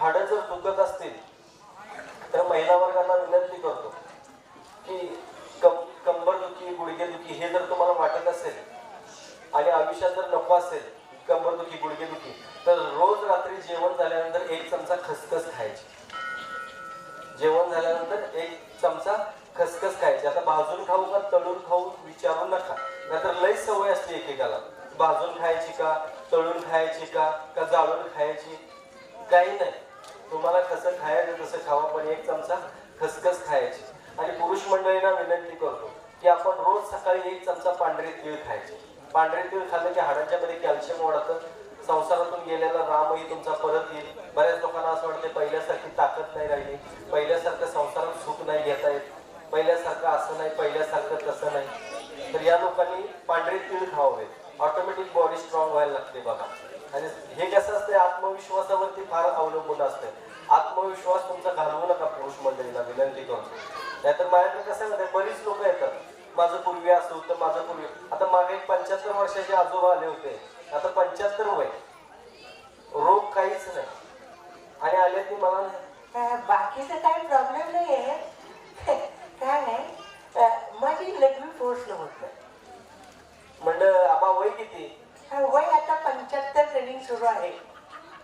हाडं जर दुखत असतील तर महिला वर्गाला विनंती करतो की कम कंबर दुखी गुडघेदुखी हे जर तुम्हाला वाटत असेल आणि आयुष्यात जर नको असेल कंबर दुखी गुडघेदुखी तर रोज रात्री जेवण झाल्यानंतर एक चमचा खसखस खायची. जेवण झाल्यानंतर एक चमचा खसखस खायची. आता भाजून खाऊ का तळून खाऊ विचारू नका. नाहीतर लई सवय असते एकेकाला. भाजून खायची का तळून खायची का का जाळून खायची? काही नाही. तुम्हाला कसं खायचं तसं खावा पण एक चमचा खसखस खायची. आणि पुरुष मंडळींना विनंती करतो की आपण रोज सकाळी एक चमचा पांढरे तीळ खायचे. पांढरे तीळ खाल्लं की हाडांच्या मध्ये कॅल्शियम वाढतं. संसारातून गेलेला रामही तुमचा परत येईल. बऱ्याच लोकांना असं वाटते पहिल्यासारखी ताकद नाही राहिली. पहिल्यासारखं संसारात सुख नाही घेता येत. पहिल्यासारखं असं नाही पहिल्यासारखं तसं नाही. तर या लोकांनी पांढरे तीळ खावे. ऑटोमॅटिक बॉडी स्ट्रॉंग व्हायला लागते बघा. आणि हे कसं असते आत्मविश्वासावरती फार अवलंबून असते आत्मविश्वास तुमचा घालवू नका पुरुष मंडळीला विनंती करतो. नाहीतर माझ्याकडे कसं आहे बरीच लोक येतात. माझं पूर्वी असं होतं माझं पूर्वी. आता मागे एक पंच्याहत्तर वर्षाचे आजोबा आले होते. आता पंच्याहत्तर वय. रोग काहीच नाही. आणि आले ती मला बाकीचं काही प्रॉब्लेम नाही आहे काय नाही. माझी लघवी फोर्स होत. नाही म्हणलं आबा वय किती? वय आता पंच्याहत्तर ट्रेनिंग सुरू आहे.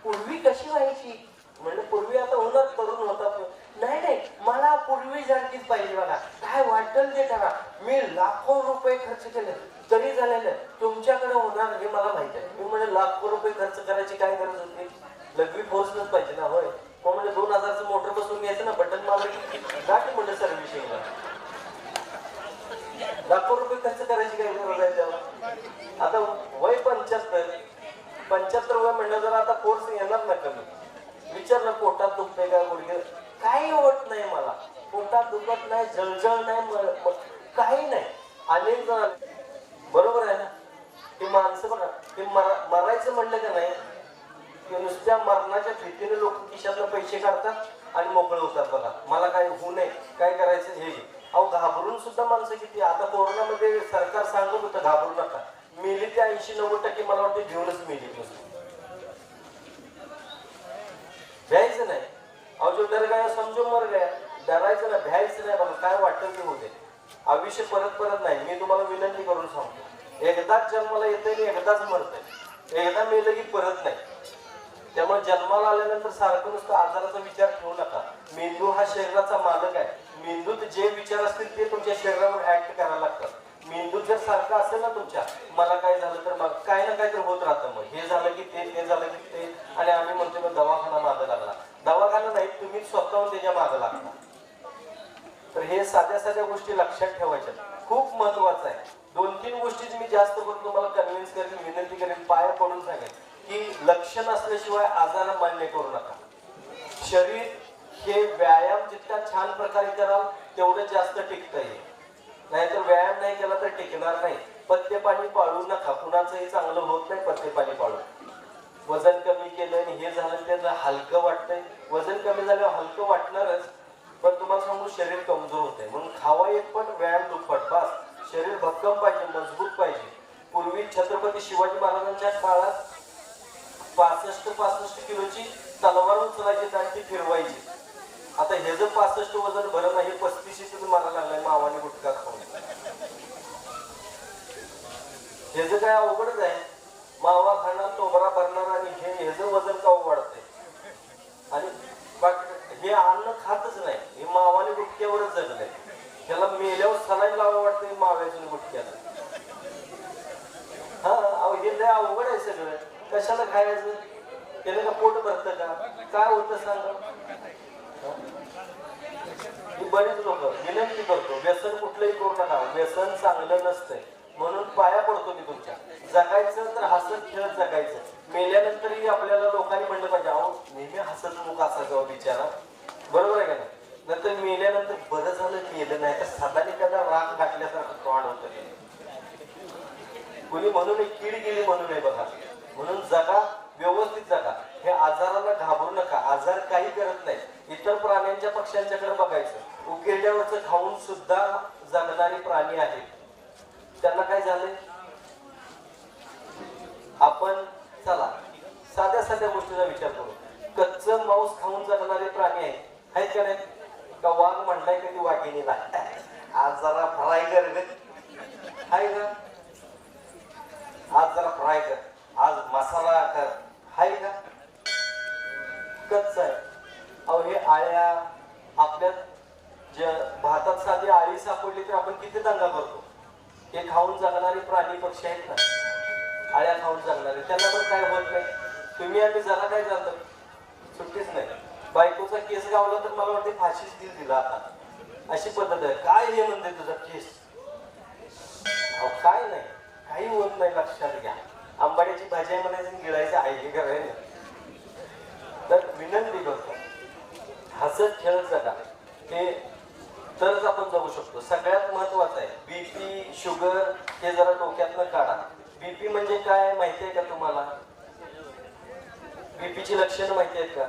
पूर्वी कशी व्हायची? म्हणलं पूर्वी आता उन्हात तरुण होतात. नाही नाही मला पूर्वी सारखीच पाहिजे बघा. काय वाटेल ते करा मी लाखो रुपये खर्च केले तरी झालेलं. तुमच्याकडे होणार हे मला माहिती आहे. मी म्हणजे लाखो रुपये खर्च करायची काय गरज होती? लघवी पोहोचलंच पाहिजे ना होय. मग म्हणजे दोन हजारचं मोटर बसून घ्यायचं ना बटन मारलं की जा म्हणजे सर्व्हिसिंगला लाखो रुपये खर्च करायची काय गरज आहे त्याला आता वय पंच्याहत्तर पंच्याहत्तर वय म्हणलं जर आता कोर्स येणार ना कमी. विचारलं पोटात दुखते का गुडघे? काही होत नाही मला. पोटात दुखत नाही जळजळ नाही काही नाही. अनेक जण बरोबर आहे ना? ते माणसं बघा ते मरा- मरायचं म्हणलं का नाही? की नुसत्या मरणाच्या भीतीने लोक खिशातनं पैसे काढतात आणि मोकळे होतात बघा. मला काय होऊ नये. काय करायचं हे अहो घाबरून सुद्धा माणसं किती? आता कोरोनामध्ये सरकार सांगत होतं घाबरू नका. मेली ते ऐंशी नव्वद टक्के मला वाटतं घेऊनच मेली भ्यायचं नाही. अहो जो डर गाय समजून मर गया डरायचं नाही भ्यायचं नाही. मला काय वाटतं ते होते आयुष्य परत परत नाही. मी तुम्हाला विनंती करून सांगतो. एकदाच जन्माला येतंय आणि एकदाच मरतंय. एकदा मेलं की परत नाही. त्यामुळे जन्माला आल्यानंतर सारखं नुसतं आजाराचा विचार ठेवू नका. मेंदू हा शरीराचा मालक आहे. मेंदूत जे विचार असतील ते तुमच्या शरीरावर ऍक्ट करायला लागतात. मेंदू जर सारखं असेल ना तुमच्या मला काय झालं तर मग काय ना काय तर होत राहतं मग. हे झालं की ते ते झालं की ते. आणि आम्ही म्हणतो मग दवाखाना मागं लागला. दवाखाना नाही तुम्ही स्वतःहून त्याच्या मागं लागला. तर हे साध्या साध्या गोष्टी लक्षात ठेवायच्या. खूप महत्वाचं आहे. दोन तीन गोष्टी मी जास्त करून तुम्हाला कन्व्हिन्स करेन विनंती करेन पाया पडून सांगेन. की लक्षण असल्याशिवाय आजार मान्य करू नका. शरीर हे व्यायाम जितका छान प्रकारे कराल तेवढं जास्त टिकता येईल नाहीतर व्यायाम नाही केला तर टिकणार नाही. पथ्य पाणी पाळू नका. कुणाचंही चांगलं होत नाही पथ्य पाणी पाळून. वजन कमी केलं आणि हे झालं ते हलकं वाटतंय. वजन कमी झाल्यावर हलकं वाटणारच पण तुम्हाला सांगू शरीर कमजोर होतंय. म्हणून खावा एक पण व्यायाम दुप्पट. बस. शरीर भक्कम पाहिजे मजबूत पाहिजे. पूर्वी छत्रपती शिवाजी महाराजांच्या काळात पासष्ट पासष्ट किलोची तलवार उचलायची आणि ती फिरवायची. आता हे जर पासष्ट वजन भरत नाही पस्तीशीच मारा लागलाय मावाने गुटखा खाऊन. हे जर काय अवघडच आहे मावा खाणार तोबरा भरणार आणि हे हे जर वजन का वाढतंय? आणि बाकी हे अन्न खातच नाही हे मावाने गुटक्यावरच जगलंय. त्याला मेल्यावर सलाईन लावा वाटतंय माव्याच्या गुटक्याला हा हे लय अवघड आहे सगळं. कशाला खायचं? त्याने का पोट भरतं का? काय होतं सांगा? बरेच लोक विनंती करतो व्यसन कुठलंही करू नका. व्यसन चांगलं नसतंय. म्हणून पाया पडतो मी तुमच्या. जगायचं तर हसत खेळत जगायचं. मेल्यानंतरही आपल्याला लोकांनी म्हणलं पाहिजे अहो नेहमी हसत मुख असायचं बिचारा. बरोबर आहे का नाही? नंतर मेल्यानंतर बरं झालं मेलं नाही तर सदाने कदा राग घातल्यासारखं तोंड होतं. कुणी म्हणून कीड गेली म्हणून आहे बघा. म्हणून जगा व्यवस्थित जगा. हे आजाराला घाबरू नका. आजार काही करत नाही. इतर प्राण्यांच्या पक्ष्यांच्याकडे बघायचं. उकेड्यावरच खाऊन सुद्धा जगणारे प्राणी आहेत. त्यांना काय झालंय? आपण चला साध्या साध्या गोष्टीचा विचार करू. कच्च मांस खाऊन जगणारे प्राणी आहेत. आहेत का नाही? का वाघ म्हणलाय कधी वाघिणीला? आज जरा फ्राय कर ग. हाय का आज जरा फ्राय कर. आज मसाला कर. हाय का कच्च आहे. अहो हे आळ्या आपल्या ज भातात साधी आळी सापडली तर आपण किती दंगा करतो? हे खाऊन जगणारे प्राणी पक्षी आहेत ना. आळ्या खाऊन जगणारे. त्यांना पण काय होत नाही. तुम्ही आम्ही जरा काय जातो सुट्टीच नाही. बायकोचा केस गावला तर मला वाटते फाशीच दिल दिला आता. अशी पद्धत आहे. काय हे म्हणते तुझा केस? काय नाही. काही होत नाही. लक्षात घ्या. आंबाड्याची भाजी म्हणायची गिळायचं आहे हे करायचं तर विनंती करतो हसत खेळत जगा हे तरच आपण जगू शकतो सगळ्यात महत्वाचं आहे बीपी शुगर हे जरा डोक्यातनं काढा बीपी म्हणजे काय माहिती आहे का तुम्हाला? बीपीची लक्षणं माहिती आहेत का?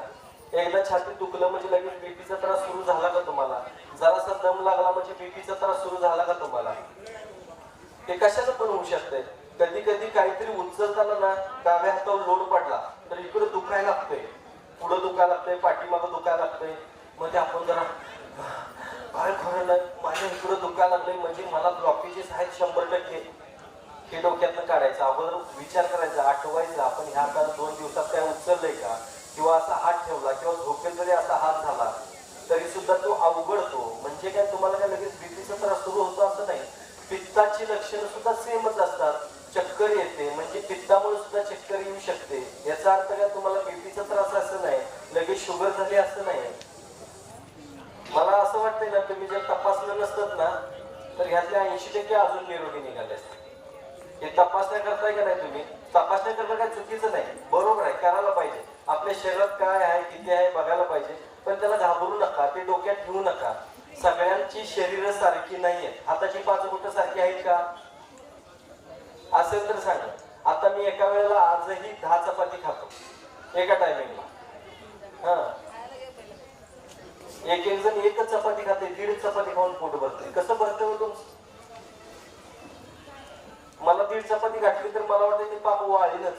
एकदा छातीत दुखलं म्हणजे लगेच बीपीचा त्रास सुरू झाला का तुम्हाला? जरासा दम लागला म्हणजे बीपीचा त्रास सुरू झाला का तुम्हाला? ते कशाचं पण होऊ शकते कधी कधी काहीतरी उचलताना ना डाव्या हातावर लोड पडला तर इकडे दुखायला लागतंय. पुढं दुखायला लागतंय पाठीमागं दुखायला लागतंय. मग ते आपण जरा काय खरं नाही माझ्या इकडं दुखायला लागलंय म्हणजे मला ब्लॉकेजेस आहेत शंभर टक्के. हे डोक्यातनं काढायचं. अगोदर विचार करायचा आठवायचा आपण ह्या आता दोन दिवसात काय उचललंय का? किंवा असा हात ठेवला किंवा झोपेत जरी असा हात झाला तरी सुद्धा तो अवघडतो म्हणजे काय? तुम्हाला काय लगेच बीपीचा त्रास सुरू होतो असं नाही. पित्ताची लक्षणं सुद्धा सेमच असतात. चक्कर येते. म्हणजे पित्तामुळे सुद्धा चक्कर येऊ शकते. याचा अर्थ काय? तुम्हाला बीपीचा त्रास असं नाही. लगेच शुगर झाली असं नाही. मला असं वाटतंय ना तुम्ही जर तपासलं नसतात ना तर ह्यातल्या ऐंशी टक्के अजून निरोगी निघाले असते. हे तपासण्या करताय का नाही तुम्ही? तपासण्या करणं काय चुकीचं नाही. बरोबर आहे करायला पाहिजे. आपल्या शरीरात काय आहे किती आहे बघायला पाहिजे. पण त्याला घाबरू नका ते डोक्यात ठेवू नका. सगळ्यांची शरीर सारखी नाहीये. हाताची पाच बोट सारखी आहेत का? असेल तर सांगा. आता मी एका वेळेला आजही दहा चपाती खातो. एका टायमिंगला हा. एक एक जण एकच चपाती खाते दीड चपाती खाऊन पोट भरते. कसं भरते हो तुमचं? मीठ चपाती घातली तर मला वाटतं ते पाप वाळीनच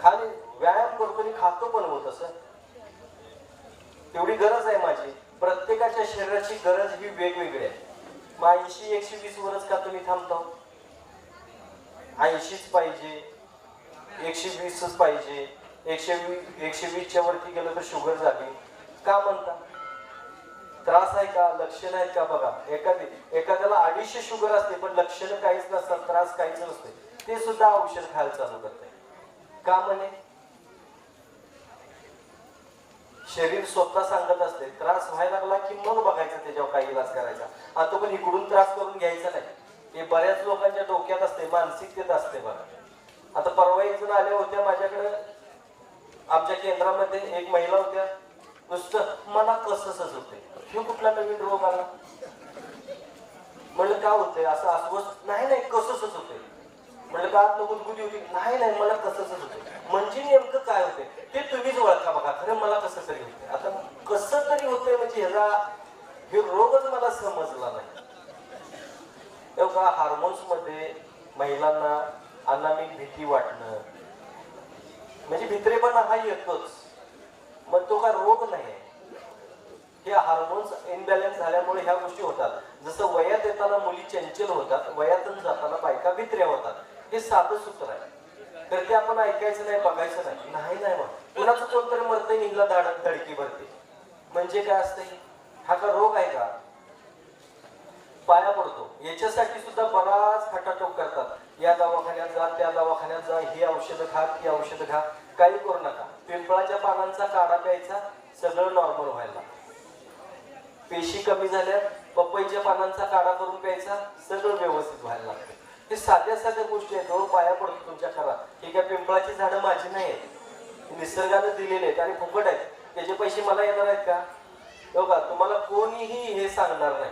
खाली व्यायाम करतो आणि खातो पण होत असं. तेवढी गरज आहे माझी. प्रत्येकाच्या शरीराची गरज ही वेगवेगळी आहे. मग ऐंशी एकशे वीस वरच का तुम्ही थांबतो? ऐंशीच पाहिजे एकशे वीसच पाहिजे एकशे वीस एकशे वीसच्या वरती गेलं तर शुगर झाली. का म्हणता? त्रास आहे का? लक्षण आहेत का? बघा एखादी एखाद्याला अडीचशे शुगर असते पण लक्षणं काहीच नसतात त्रास काहीच नसते ते सुद्धा औषध खायला चालू करते. का म्हणे? शरीर स्वतः सांगत असते त्रास व्हायला लागला की मग बघायचा त्याच्यावर काही इलाज करायचा. आता पण इकडून त्रास करून घ्यायचा नाही. हे बऱ्याच लोकांच्या डोक्यात असते मानसिकतेत असते बघा. आता परवा एक जण आल्या होत्या माझ्याकडे. आमच्या केंद्रामध्ये एक महिला होत्या. नुसतं मला कसं सजवते हे कुठला नवीन रोग आला? म्हणलं का होतंय? असं अस्वस्थ नाही नाही कसं सजवते म्हणलं का आत गुदगुदी होती? नाही नाही मला कसं सजवते म्हणजे नेमकं काय होते ते तुम्हीच ओळखा बघा खरं मला कसं तरी होते आता कसं तरी होतंय म्हणजे ह्याला हे रोगच मला समजला नाही. तेव्हा हार्मोन्समध्ये महिलांना अनामिक भीती वाटणं म्हणजे भित्रेपणा हा येतोच मग तो काय रोग नाही हे हार्मोन्स इनबॅलन्स झाल्यामुळे ह्या गोष्टी होतात. जसं वयात येताना मुली चंचल होतात वयातून जाताना बायका भित्र्या होतात. हे साधं सूत्र आहे. तर ते आपण ऐकायचं नाही बघायचं नाही. नाही नाही मग कुणाचं कोणतरी मरतंय निघला धाड धडकी भरते. म्हणजे काय असतंय? हा का रोग आहे का? पाया पडतो. याच्यासाठी सुद्धा बराच खटाटोक करतात. या दवाखान्यात जा त्या दवाखान्यात जा ही औषधं खा ती औषधं खा. काही करू नका. पिंपळाच्या पानांचा काढा प्यायचा सगळं नॉर्मल व्हायला. पेशी कमी झाल्या पपईच्या पानांचा काढा करून प्यायचा सगळं व्यवस्थित व्हायला लागतं. हे साध्या साध्या गोष्टी आहेत हो पाया पडतो तुमच्या खरा. हे काय पिंपळाची झाडं माझी नाही आहेत. निसर्गानं दिलेले आहेत आणि फुकट आहेत. त्याचे पैसे मला येणार आहेत का? हो का? तुम्हाला कोणीही हे सांगणार नाही.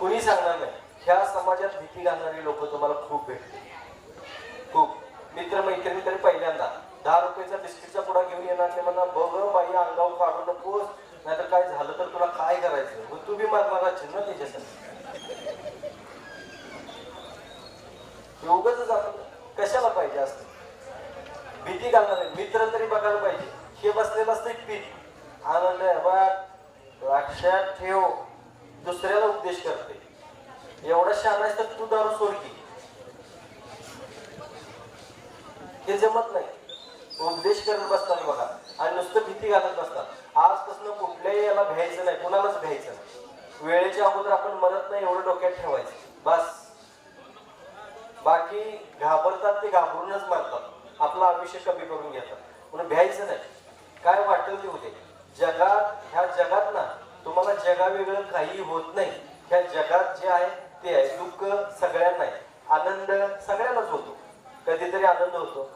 कोणी सांगणार नाही. ह्या समाजात भीती घालणारी लोक तुम्हाला खूप भेटतील. खूप. मित्र मैत्रिणी तरी पहिल्यांदा. दहा रुपयाचा बिस्किटचा पुढा घेऊन येणार ते म्हणा बघ बाई अंगावर काढू नकोस. नाहीतर काय झालं तर तुला काय करायचं? मग तू बी मारणार असेल ना त्याच्यासाठी. योगच आपण कशाला पाहिजे असतं भीती घालणार मित्र तरी बघायला पाहिजे. हे बसलेलं असतं पीठ आनंद लक्षात ठेव. दुसऱ्याला उपदेश करते. एवढा शान आहे तर तू दारू सोडकी हे जमत नाही. उपदेश करत बसतात बघा. आणि नुसतं भीती घालत बसतात. आजपासून कुठल्याही याला भ्यायचं नाही कुणालाच भ्यायचं नाही. वेळेच्या अगोदर आपण मरत नाही एवढं डोक्यात ठेवायचं. बस. बाकी घाबरतात ते घाबरूनच मारतात. आपलं आयुष्य कमी करून घेतात. म्हणून भ्यायचं नाही. काय वाटेल ते होते. जगात ह्या जगात ना तुम्हाला जगावेगळं काही होत नाही. ह्या जगात जे आहे ते आहे दुःख सगळ्यांना आहे. आनंद सगळ्यांनाच होतो. कधीतरी आनंद होतो.